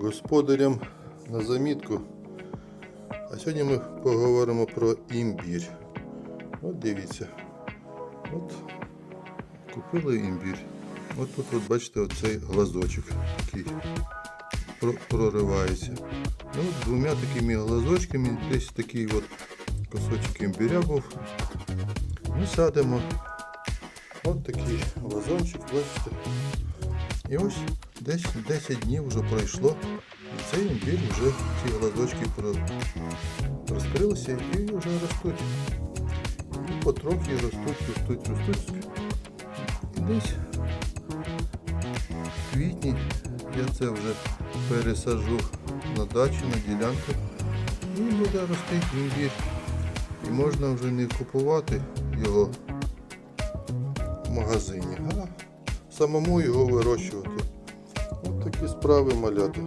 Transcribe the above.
господарям на замітку. А сьогодні ми поговоримо про імбір. От дивіться. От купили імбір. От тут, от бачите, оцей глазочок такий проривається. Ну, от двома такими глазочками, десь такий от кусочок імбіря був. Ми садимо. От такий вазончик, бачите. І ось десь 10 днів вже пройшло. І цей імбір вже ці глазочки розкрилися і вже ростуть. І потрохи ростуть, ростуть, ростуть. І десь в квітні я це вже пересаджу на дачу, на ділянку. І буде рости імбір. І можна вже не купувати його в магазині, а самому його вирощувати. Ось такі справи маляти.